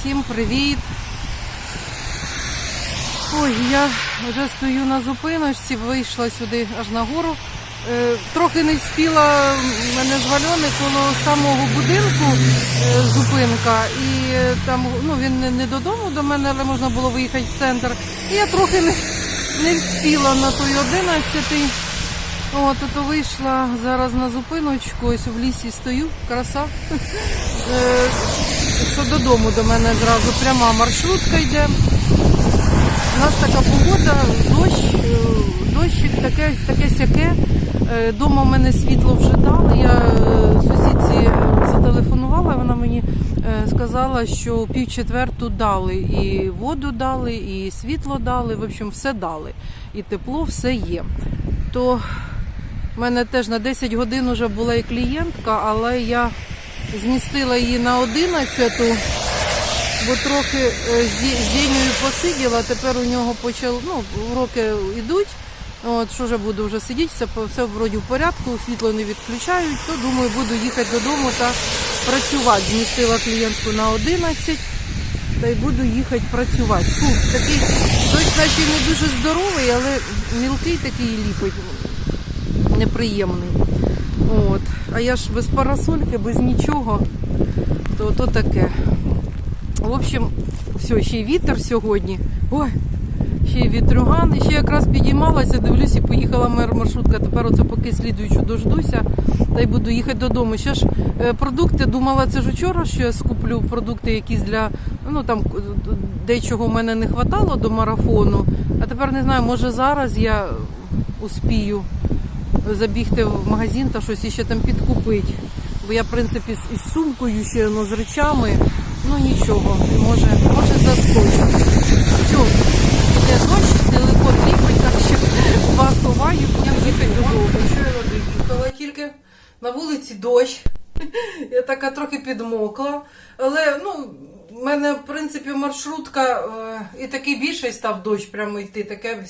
Всім привіт! Ой, я вже стою на зупиночці, вийшла сюди аж на гору. Е, трохи не встигла мене з Вальони коло самого будинку е, зупинка. І е, там ну, він не, додому до мене, але можна було виїхати в центр. І я трохи не, не встигла на той 11-й. От, то вийшла зараз на зупиночку, ось в лісі стою, краса. Що додому до мене зразу пряма маршрутка йде. У нас така погода, дощ, е, дощик таке, таке сяке. Е, Дома в мене світло вже дали. Я е, сусідці зателефонувала, вона мені сказала, що пів четверту дали. І воду дали, і світло дали. В общем, все дали. І тепло, все є. То в мене теж на 10 годин вже була і клієнтка, але я змістила її на 11, бо трохи е, з Дєнею посиділа, тепер у нього почали, ну, уроки йдуть. От, що вже буду вже сидіти, все, все вроді в порядку, світло не відключають, то думаю, буду їхати додому та працювати. Змістила клієнтку на 11 та й буду їхати працювати. Фу, такий дощ наче не дуже здоровий, але мілкий такий ліпить неприємний. От. А я ж без парасольки, без нічого, то, то таке. В общем, все, ще й вітер сьогодні. Ой, ще й вітрюган. І ще якраз підіймалася, дивлюсь, і поїхала мер маршрутка. Тепер оце поки слідуючу дождуся, та й буду їхати додому. Ще ж е, продукти, думала, це ж вчора, що я скуплю продукти якісь для, ну там дечого в мене не вистачало до марафону. А тепер не знаю, може зараз я успію забігти в магазин та щось іще там підкупити. Бо я, в принципі, із сумкою ще ну, з речами, ну нічого, може, може заскочу. Все, йде дощ, телефон ліпить, так що вас ховаю, я їхати додому. Що тільки на вулиці дощ. Я така трохи підмокла. Але ну, в мене, в принципі, маршрутка е, і такий більший став дощ прямо йти. Таке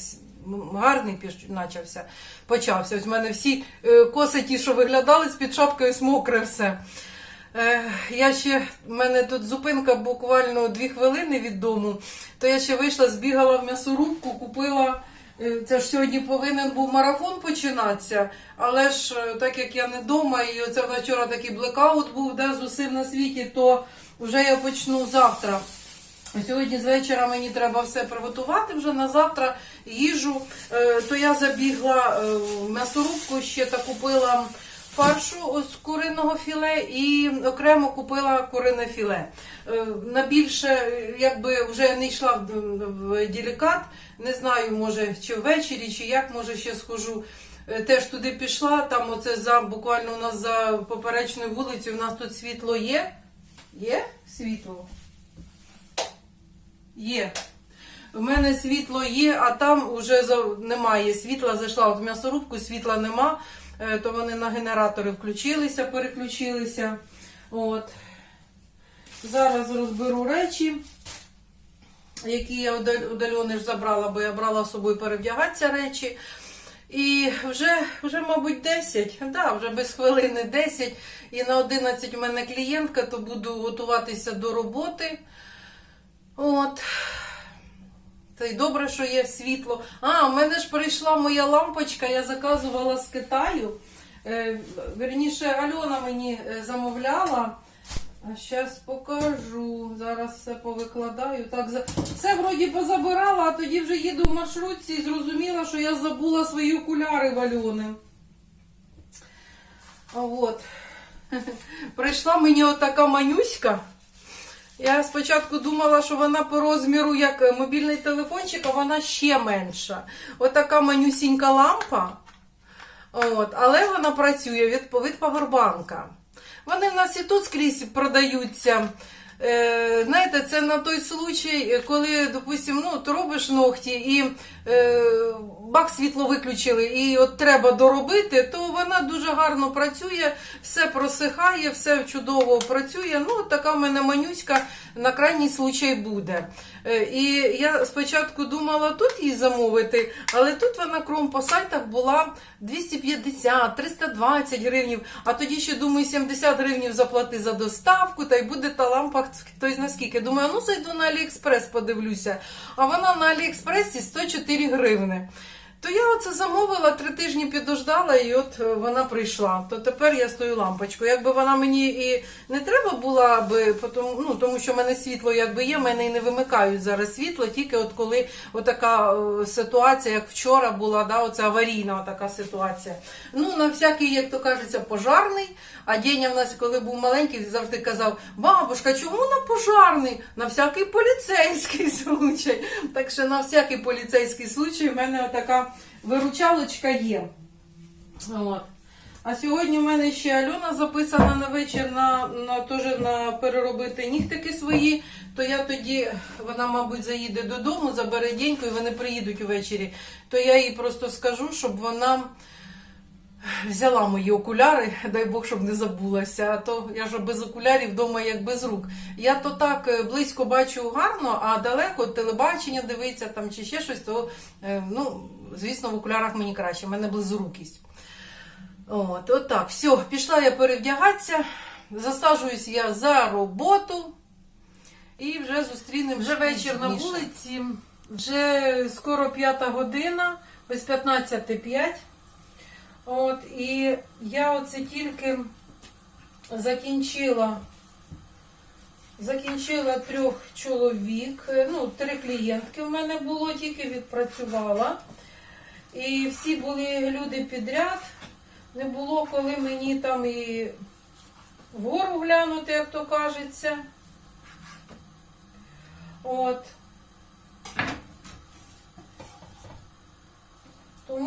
гарний начався, почався. Ось в мене всі е, коси ті, що виглядали з-під шапкою, ось мокре все. Е, я ще, в мене тут зупинка буквально дві хвилини від дому, то я ще вийшла, збігала в м'ясорубку, купила. е, Це ж сьогодні повинен був марафон починатися, але ж так як я не вдома, і оце вчора такий блекаут був де з усім на світі, то вже я почну завтра. Сьогодні з вечора мені треба все приготувати вже на завтра їжу. Е, То я забігла е, в м'ясорубку ще та купила фаршу з куриного філе і окремо купила курине філе. Е, На більше, якби вже не йшла в- делікат, не знаю, може, чи ввечері, чи як, може, ще схожу. Теж туди пішла, там оце за буквально у нас за поперечною вулицею, у нас тут світло є. Є світло? Є. У мене світло є, а там вже немає світла. Зайшла в м'ясорубку, світла нема, Е, то вони на генератори включилися, переключилися. От. Зараз розберу речі, які я удал- удальони ж забрала, бо я брала з собою перевдягатися речі. І вже, вже, мабуть, 10, да, вже без хвилини 10. І на 11 у мене клієнтка, то буду готуватися до роботи. От. Це й добре, що є світло. А, у мене ж прийшла моя лампочка, я заказувала з Китаю. Е, верніше, Альона мені е, замовляла. А зараз покажу. Зараз все повикладаю. Так. Все вроді позабирала, а тоді вже їду в маршрутці і зрозуміла, що я забула свої окуляри в Альони. От. Прийшла мені отака манюська. Я спочатку думала, що вона по розміру як е, мобільний телефончик, а вона ще менша. Отака манюсінька лампа. От, але вона працює від, від павербанка. Вони в нас і тут скрізь продаються. Е, знаєте, це на той случай, коли, допустим, ну, ти робиш ногті і бак світло виключили, і от треба доробити, то вона дуже гарно працює, все просихає, все чудово працює. Ну, така в мене манюська на крайній случай буде. Е, і я спочатку думала тут її замовити, але тут вона кром по сайтах була 250-320 гривнів, а тоді ще думаю 70 гривнів заплати за доставку, та й буде та лампа тобто наскільки. Думаю, ну зайду на Аліекспрес, подивлюся. А вона на Аліекспресі 104 гривни. То я оце замовила, три тижні підождала, і от е, вона прийшла. То тепер я стою лампочкою. Якби вона мені і не треба була би, ну, тому що в мене світло якби є, в мене і не вимикають зараз світло, тільки от коли отака е, ситуація, як вчора була, да, оця аварійна така ситуація. Ну, на всякий, як то кажеться, пожарний. А Деня в нас, коли був маленький, завжди казав: бабушка, чому на пожарний? На всякий поліцейський случай. Так що на всякий поліцейський случай в мене така виручалочка є. От. А сьогодні в мене ще Альона записана на вечір на, на, теж на переробити нігтики свої. То я тоді, вона, мабуть, заїде додому, забере деньку і вони приїдуть увечері. То я їй просто скажу, щоб вона взяла мої окуляри, дай Бог, щоб не забулася. А то я ж без окулярів вдома як без рук. Я то так е, близько бачу гарно, а далеко телебачення дивиться там чи ще щось, то е, ну, звісно, в окулярах мені краще, в мене близорукість. От, от так, все, пішла я перевдягатися, засаджуюсь я за роботу і вже зустрінемо. Вже вечір на вулиці, вже скоро п'ята година, ось 15.05. От, і я оце тільки закінчила, закінчила трьох чоловік, ну, три клієнтки в мене було, тільки відпрацювала. І всі були люди підряд. Не було коли мені там і вгору глянути, як то кажеться. От.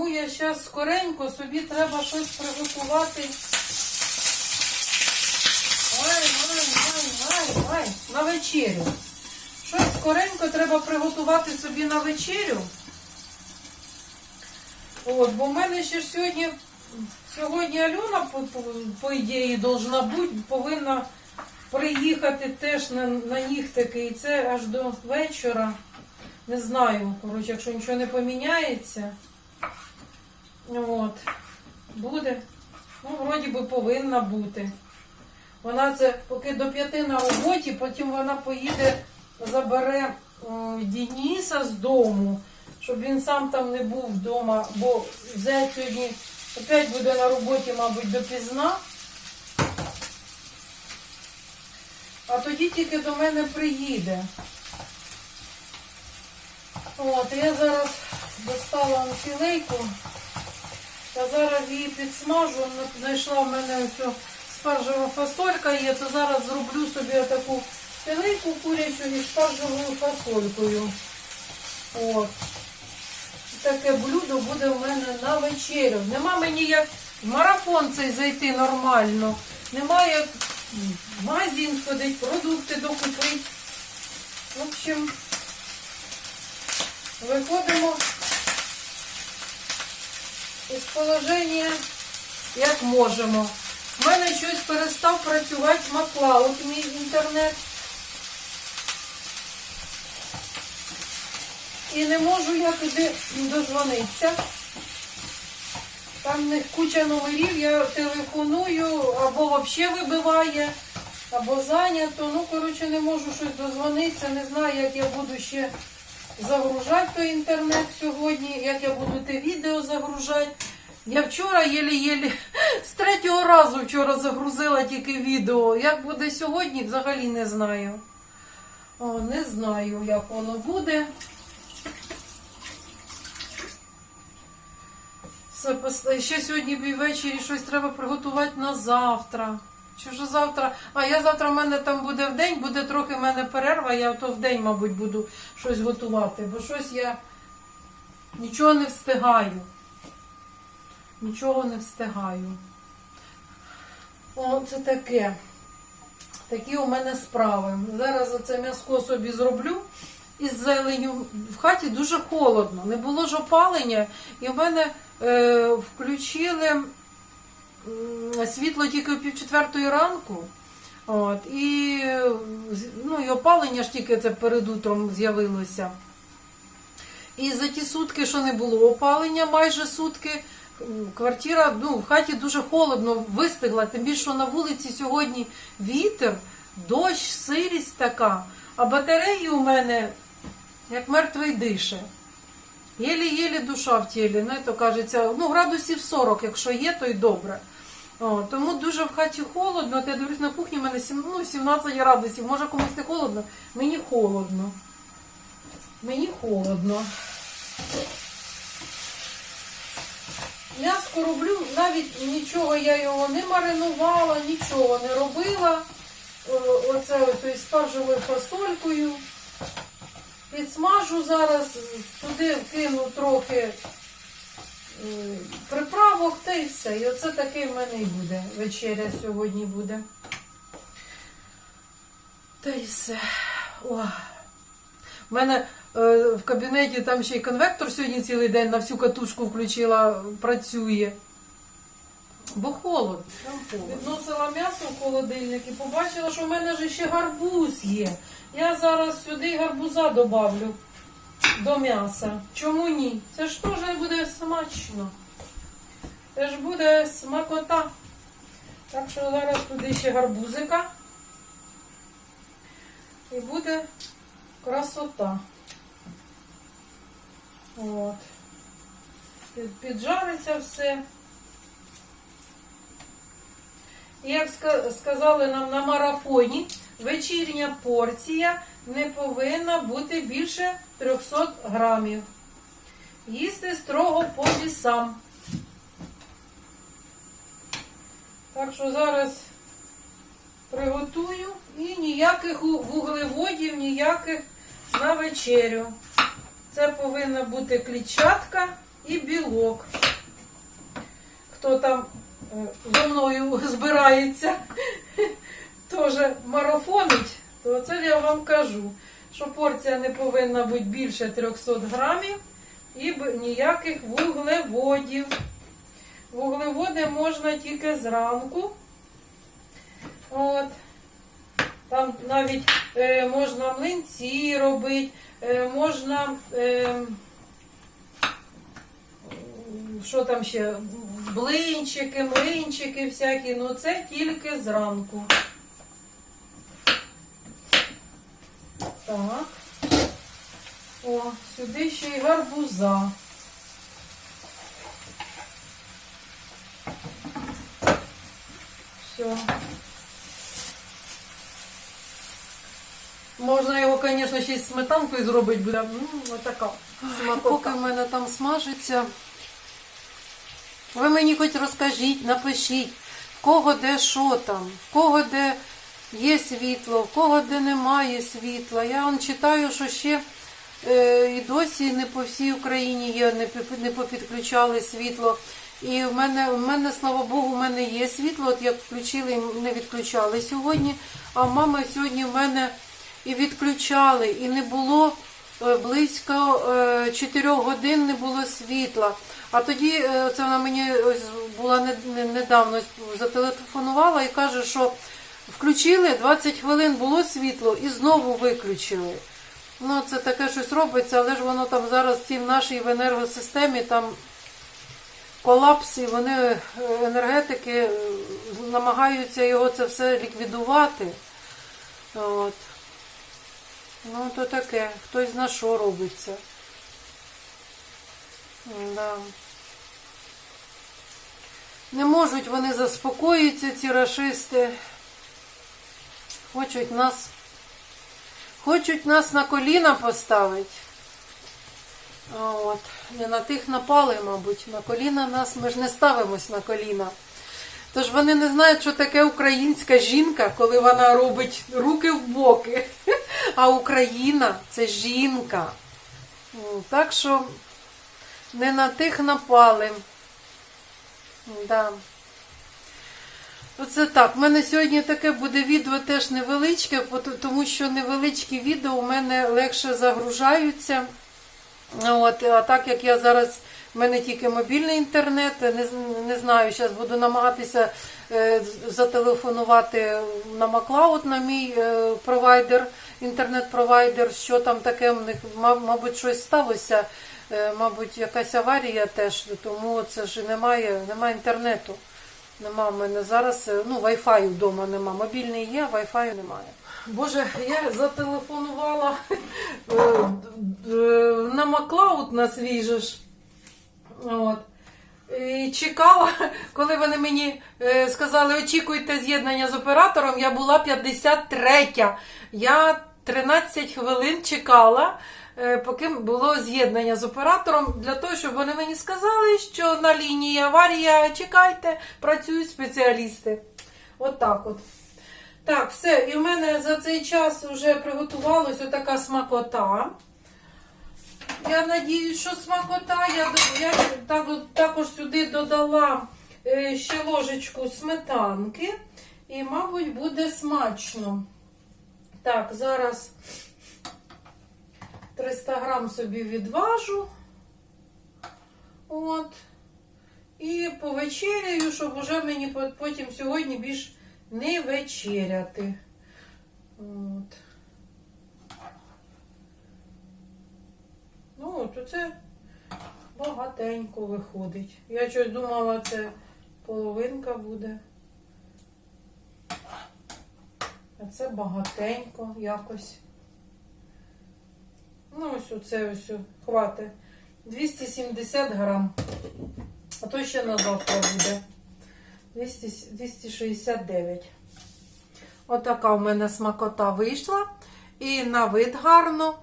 Тому я зараз скоренько собі треба щось приготувати. Ай, ай, ай, ай, ай, на вечерю. Щось скоренько треба приготувати собі на вечерю. От, бо в мене ще ж сьогодні, сьогодні Альона, по, по, по ідеї, должна бути, повинна приїхати теж на, на нігтики. І це аж до вечора. Не знаю, коротше, якщо нічого не поміняється. От. Буде. Ну, вроді би повинна бути. Вона це поки до п'яти на роботі, потім вона поїде, забере о, Дениса з дому, щоб він сам там не був вдома, бо зять сьогодні опять буде на роботі, мабуть, допізна. А тоді тільки до мене приїде. От, я зараз достала філейку. Я зараз її підсмажу. Знайшла в мене ось спаржева фасолька є, то зараз зроблю собі таку філейку курячу із спаржевою фасолькою. От. Таке блюдо буде в мене на вечерю. Нема мені як в марафон цей зайти нормально. Нема як в магазин сходити, продукти докупити. В общем, виходимо із положення, як можемо. У мене щось перестав працювати Маклауд, мій інтернет. І не можу я туди дозвонитися. Там в куча номерів, я телефоную, або взагалі вибиває, або зайнято. Ну, коротше, не можу щось дозвонитися, не знаю, як я буду ще загружати той інтернет сьогодні, як я буду те відео загружати. Я вчора єлі-єлі з третього разу вчора загрузила тільки відео. Як буде сьогодні, взагалі не знаю. О, не знаю, як воно буде. Ще сьогодні ввечері щось треба приготувати на завтра. Чи вже завтра? А я завтра в мене там буде в день, буде трохи в мене перерва, я то в день, мабуть, буду щось готувати, бо щось я нічого не встигаю. Нічого не встигаю. О, це таке. Такі у мене справи. Зараз оце м'яско собі зроблю із зеленю. В хаті дуже холодно. Не було ж опалення, і в мене е, включили світло тільки о пів четвертої ранку. От, і, ну, і опалення ж тільки це перед утром з'явилося. І за ті сутки, що не було опалення, майже сутки, квартира ну, в хаті дуже холодно вистигла, тим більше на вулиці сьогодні вітер дощ, сирість така, а батареї у мене як мертвий дише. Єлі-єлі душа в тілі, не то кажеться, ну градусів 40, якщо є, то й добре. О, тому дуже в хаті холодно. От я дивлюсь на кухні, в мене сім- ну, 17 градусів. Може комусь не холодно? Мені холодно. Мені холодно. М'яско роблю, навіть нічого я його не маринувала, нічого не робила. Оце ось із спаржевою фасолькою. Підсмажу зараз, туди вкину трохи приправок та й все. І оце такий в мене і буде. Вечеря сьогодні буде. Та й все. О. У мене е, в кабінеті там ще й конвектор сьогодні цілий день на всю катушку включила, працює. Бо холодно. Відносила м'ясо в холодильник і побачила, що в мене ж ще гарбуз є. Я зараз сюди гарбуза добавлю до м'яса. Чому ні? Це ж теж буде смачно. Це ж буде смакота. Так що зараз туди ще гарбузика. І буде красота. От. Піджариться все. І як сказали нам на марафоні, вечірня порція не повинна бути більше 300 грамів. Їсти строго по вісам. Так що зараз приготую і ніяких вуглеводів, ніяких на вечерю. Це повинна бути клітчатка і білок. Хто там зо мною збирається, теж марафонить, то це я вам кажу, що порція не повинна бути більше 300 грамів і ніяких вуглеводів. Вуглеводи можна тільки зранку. От. Там навіть е, можна млинці робити, е, можна. Е, що там ще? Блинчики, млинчики всякі, ну це тільки зранку. Так. О, сюди ще й гарбуза. Все. Можна його, звісно, ще й з сметанкою зробити буде. М, отака смакота. Поки в мене там смажиться. Ви мені хоч розкажіть, напишіть, в кого де що там, в кого де є світло, в кого де немає світла. Я вам читаю, що ще е, і досі не по всій Україні є, не, не попідключали світло. І в мене, в мене, слава Богу, в мене є світло. От як включили, не відключали сьогодні. А в мами сьогодні в мене і відключали, і не було е, близько 4 годин не було світла. А тоді е, це вона мені ось була не- не- недавно зателефонувала і каже, що включили 20 хвилин було світло і знову виключили. Ну, це таке щось робиться, але ж воно там зараз в нашій в енергосистемі там колапс, і вони е, енергетики е, намагаються його це все ліквідувати. От. Ну, то таке, хтось зна що робиться. Да. Не можуть вони заспокоїтися, ці рашисти. Хочуть нас, хочуть нас на коліна поставити. От. Не на тих напали, мабуть. На коліна нас, ми ж не ставимось на коліна. Тож вони не знають, що таке українська жінка, коли вона робить руки в боки. А Україна це жінка. Так що не на тих напали. Да. Оце так. У мене сьогодні таке буде відео теж невеличке, тому що невеличкі відео у мене легше загружаються. От, а так як я зараз, в мене тільки мобільний інтернет, не, не знаю, зараз буду намагатися е, зателефонувати на Маклауд, на мій е, провайдер, інтернет-провайдер, що там таке в них, мабуть, щось сталося, е, мабуть, якась аварія теж, тому це ж немає, немає інтернету. Нема в мене зараз, е, ну, Wi-Fi вдома нема. Мобільний є, Wi-Fi немає. Боже, я зателефонувала е, на Маклауд на свій же ж. От. І чекала, коли вони мені сказали, очікуйте з'єднання з оператором, я була 53. Я 13 хвилин чекала, е, поки було з'єднання з оператором, для того, щоб вони мені сказали, що на лінії аварія, чекайте, працюють спеціалісти. От так от. Так, все, і в мене за цей час вже приготувалась отака смакота. Я надіюсь, що смакота. Я, я так, також сюди додала е, ще ложечку сметанки. І, мабуть, буде смачно. Так, зараз 300 грам собі відважу. От. І повечеряю, щоб уже мені потім сьогодні більш не вечеряти. От. Ну, то це багатенько виходить. Я щось думала, це половинка буде. А це багатенько якось. Ну, ось оце ось хватить. 270 грам. А то ще на завтра буде. 200, 269. Отака у мене смакота вийшла. І на вид гарно.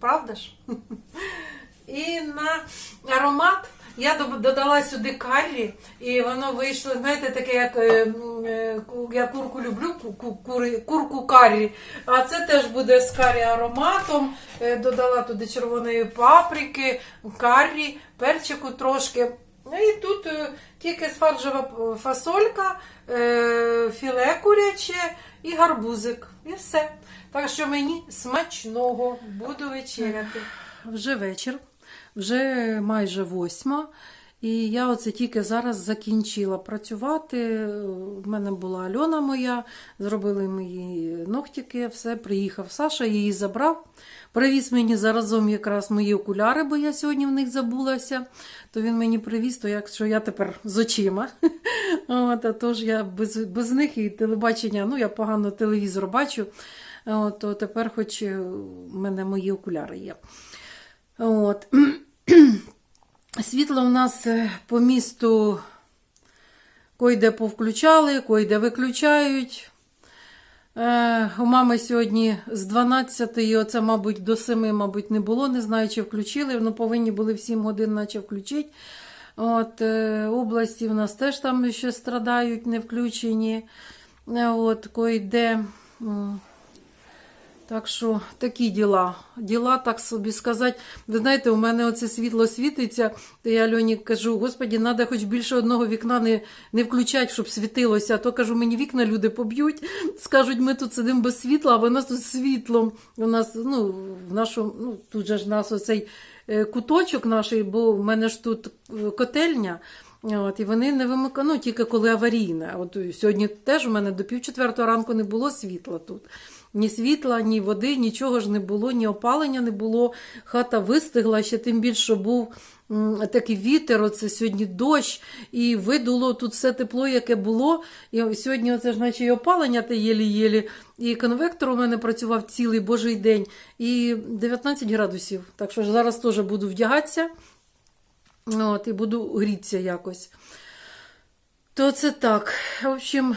Правда ж? І на аромат я додала сюди каррі, і воно вийшло, знаєте, таке, як е, е, я курку люблю, ку- ку- кури- курку каррі. А це теж буде з каррі ароматом. Е, Додала туди червоної паприки, каррі, перчику трошки. Ну і тут тільки спаржева фасолька, філе куряче і гарбузик. І все. Так що мені смачного буду вечеряти. Вже вечір, вже майже восьма. І я оце тільки зараз закінчила працювати. У мене була Альона моя, зробили мої ногтики, все, приїхав Саша, її забрав. Привіз мені заразом якраз мої окуляри, бо я сьогодні в них забулася. То він мені привіз, то якщо я тепер з очима. От, а тож я без, без них і телебачення, ну я погано телевізор бачу, от, то тепер хоч е, в мене мої окуляри є. От. Світло в нас е, по місту койде повключали, койде виключають. Е, у мами сьогодні з 12 оце, мабуть, до 7, мабуть, не було. Не знаю, чи включили. Ну, повинні були в 7 годин, наче включити. От, е, області в нас теж там ще страдають, не включені. Е, От, койде. Так що такі діла. Діла, так собі сказати. Ви знаєте, у мене оце світло світиться, то я Альоні кажу, господі, треба хоч більше одного вікна не, не включати, щоб світилося. А то кажу, мені вікна люди поб'ють, скажуть, ми тут сидимо без світла, а в нас тут світлом. У нас, ну, в нашому, ну, тут же ж у нас оцей е, куточок наш, бо в мене ж тут е, котельня. От, і вони не вимикають, ну, тільки коли аварійне. От сьогодні теж у мене до пів четвертого ранку не було світла тут. Ні світла, ні води, нічого ж не було, ні опалення не було. Хата вистигла, ще тим більше був такий вітер, оце сьогодні дощ, і видуло тут все тепло, яке було. І сьогодні оце ж наче і опалення те єлі-єлі, і конвектор у мене працював цілий божий день, і 19 градусів. Так що ж зараз теж буду вдягатися. От, і буду грітися якось. То це так. В общем,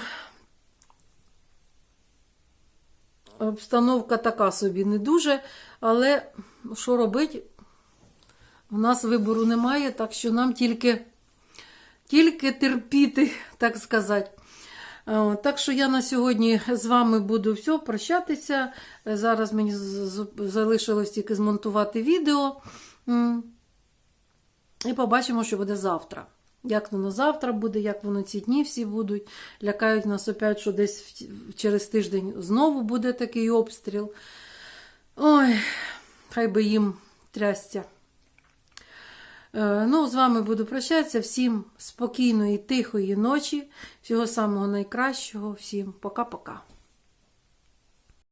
обстановка така собі не дуже, але що робити? У нас вибору немає, так що нам тільки, тільки терпіти, так сказати. Е, Так що я на сьогодні з вами буду все прощатися. Е, Зараз мені залишилось тільки змонтувати відео. І побачимо, що буде завтра. Як воно завтра буде, як воно ці дні всі будуть. Лякають нас опять, що десь через тиждень знову буде такий обстріл. Ой, хай би їм трясця. Е, Ну, з вами буду прощатися. Всім спокійної, тихої ночі. Всього самого найкращого. Всім пока-пока.